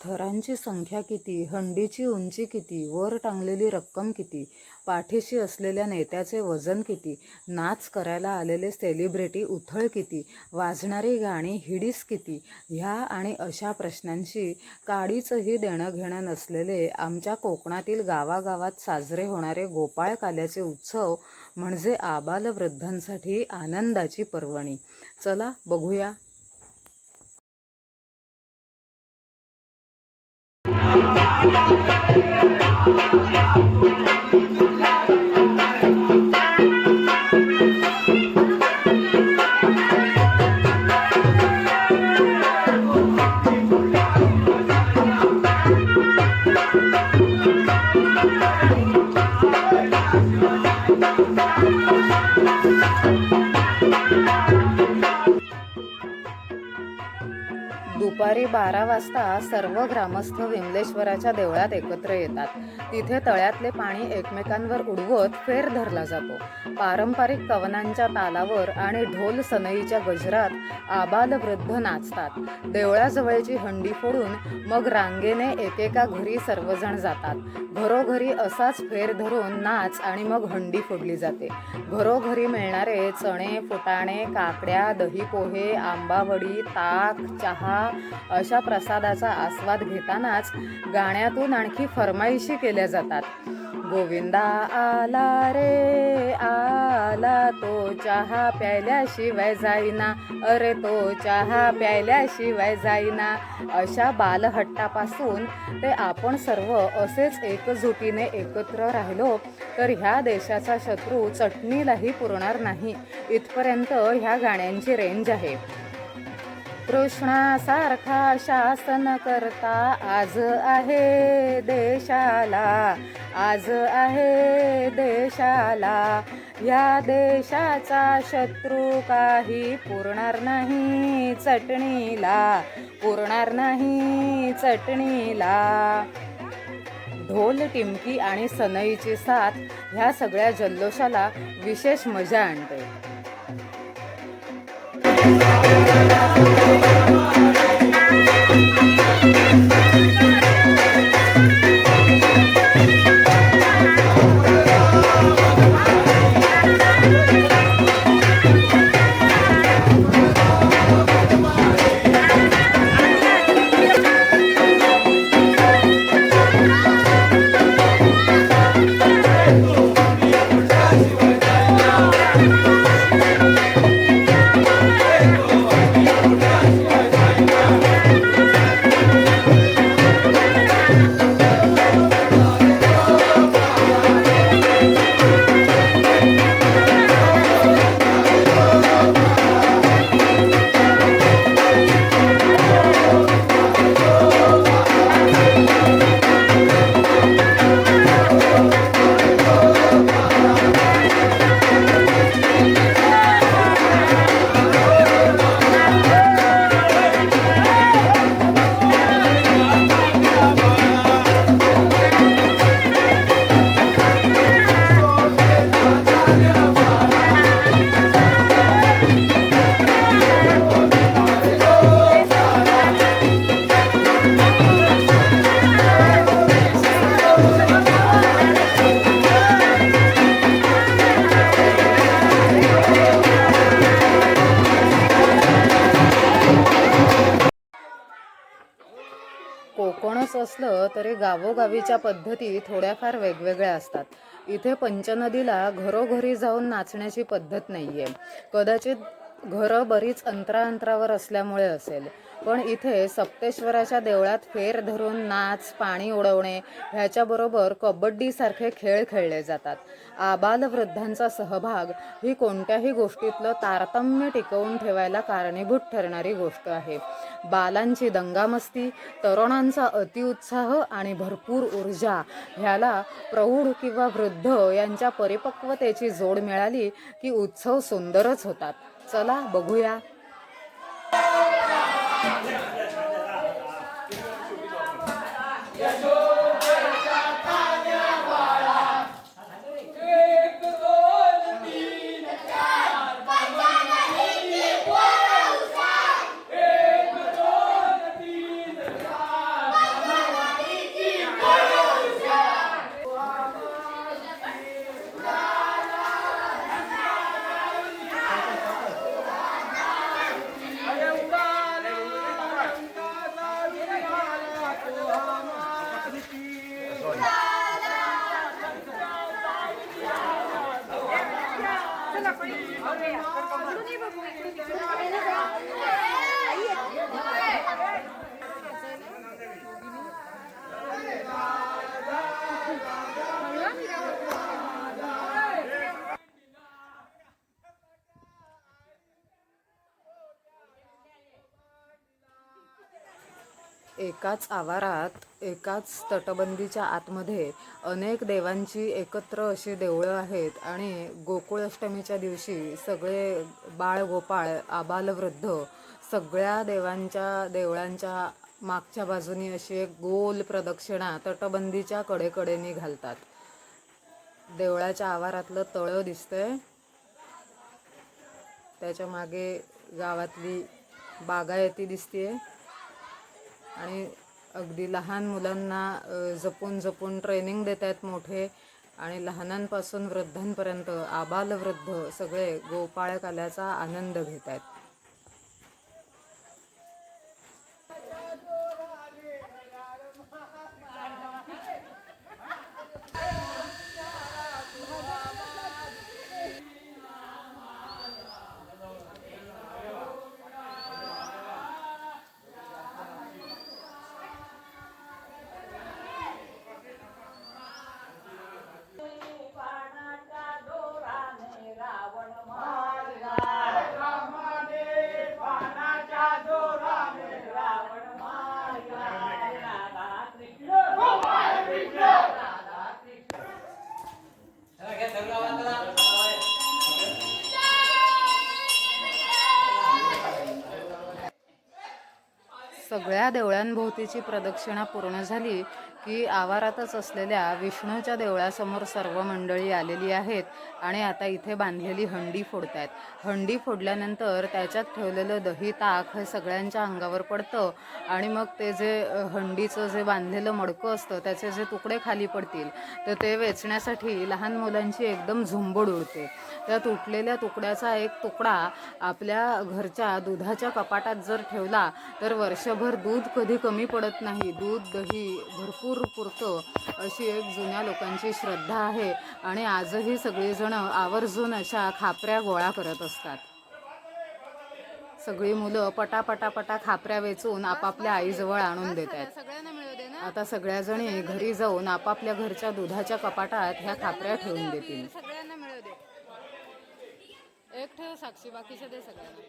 थरांची संख्या किती? हंडीची उंची किती? वर टांगलेली रक्कम किती? पाठीशी असलेल्या नेत्याचे वजन किती? नाच करायला आलेले सेलिब्रिटी उथळ किती? वाजणारी गाणी हिडीस किती? ह्या आणि अशा प्रश्नांशी काडीचंही देणं घेणं नसलेले आमच्या कोकणातील गावागावात साजरे होणारे गोपाळ काल्याचे उत्सव म्हणजे आबालवृद्धांसाठी आनंदाची पर्वणी. चला बघूया. La la la la la दुपारी बारा वाजता सर्व ग्रामस्थ विमलेश्वराच्या देवळात एकत्र येतात. तिथे तळ्यातले पाणी एकमेकांवर उडवत फेर धरला जातो. पारंपरिक कवनांच्या तालावर आणि ढोल सनईच्या गजरात आबाल वृद्ध नाचतात. देवळाजवळची हंडी फोडून मग रांगेने एकेका घरी सर्वजण जातात. घरोघरी असाच फेर धरून नाच आणि मग हंडी फोडली जाते. घरोघरी मिळणारे चणे फुटाणे काकड्या दही पोहे आंबावडी ताक चहा अशा प्रसादाचा आस्वाद घेतानाच गाण्यातून आणखी फरमाईशी केल्या जातात. गोविंदा आला रे आला तो चहा प्यायल्याशिवाय जाईना. अरे तो चहा प्यायल्याशिवाय जाईना. अशा बालहट्टापासून ते आपण सर्व असेच एकजुटीने एकत्र राहिलो तर ह्या देशाचा शत्रू चटणीलाही पुरणार नाही. इथपर्यंत ह्या गाण्यांची रेंज आहे. कृष्णासारखा शासन करता आज आहे देशाला आज आहे देशाला. या देशाचा शत्रू काही पुरणार नाही चटणीला पुरणार नाही चटणीला. ढोल टिमकी आणि सनईची साथ ह्या सगळ्या जल्लोषाला विशेष मजा आणते. कोकणच असलं तरी गावोगावीच्या पद्धती थोड्याफार वेगवेगळ्या असतात. इथे पंचनदीला घरोघरी जाऊन नाचण्याची पद्धत नाही आहे कदाचित घरं बरीच अंतरा अंतरावर असल्यामुळे असेल. पण इथे सप्तेश्वराच्या देवळात फेर धरून नाच पाणी उडवणे ह्याच्याबरोबर कबड्डीसारखे खेळ खेळले जातात. आबालवृद्धांचा सहभाग ही कोणत्याही गोष्टीतलं तारतम्य टिकवून ठेवायला कारणीभूत ठरणारी गोष्ट आहे. बालांची दंगामस्ती तरुणांचा अतिउत्साह आणि भरपूर ऊर्जा ह्याला प्रौढ किंवा वृद्ध यांच्या परिपक्वतेची जोड मिळाली की उत्सव सुंदरच होतात. चला बघूया Yeah. एकाच आवारात एकाच तटबंदीच्या आतमध्ये अनेक देवांची एकत्र अशी देवळं आहेत आणि गोकुळाष्टमीच्या दिवशी सगळे बाळ गोपाळ आबालवृद्ध सगळ्या देवांच्या देवळांच्या मागच्या बाजूनी अशी एक गोल प्रदक्षिणा तटबंदीच्या कडेकडेने घालतात. देवळाच्या आवारातलं तळं दिसतंय. त्याच्यामागे गावातली बागायती दिसतीये. आणि अगदी लहान मुलांना जपून जपून ट्रेनिंग देत आहेत मोठे आणि लहानांपासून वृद्धांपर्यंत आबालवृद्ध सगळे गोपाळकाल्याचा आनंद घेत आहेत सगळ्या देवळांभोवतीची प्रदक्षिणा पूर्ण झाली की आवारातच असलेल्या विष्णूच्या देवळासमोर सर्व मंडळी आलेली आहेत आणि आता इथे बांधलेली हंडी फोडतायत. हंडी फोडल्यानंतर त्याच्यात ठेवलेलं दही ताक हे सगळ्यांच्या अंगावर पडतं आणि मग ते जे हंडीचं जे बांधलेलं मडकं असतं त्याचे जे तुकडे खाली पडतील तर ते वेचण्यासाठी लहान मुलांची एकदम झुंबड उडते. त्या तुटलेल्या तुकड्याचा एक तुकडा आपल्या घरच्या दुधाच्या कपाटात जर ठेवला तर वर्षभर दूध कधी कमी पडत नाही. दूध दही भरपूर पुरतं अशी एक जुन्या लोकांची श्रद्धा आहे आणि आजही सगळीजण आवर्जून अशा खापऱ्या गोळा करत असतात. सगळी मुलं पटापटा पटा खापऱ्या वेचून आपापल्या आईजवळ आणून देत आहेत आता सगळ्याजणी घरी जाऊन आपापल्या घरच्या दुधाच्या कपाटात ह्या खापऱ्या ठेवून देतील. सगळ्यांना मिळू दे. एक ठेव साक्षी बाकीच्या दे सगळ्यांना.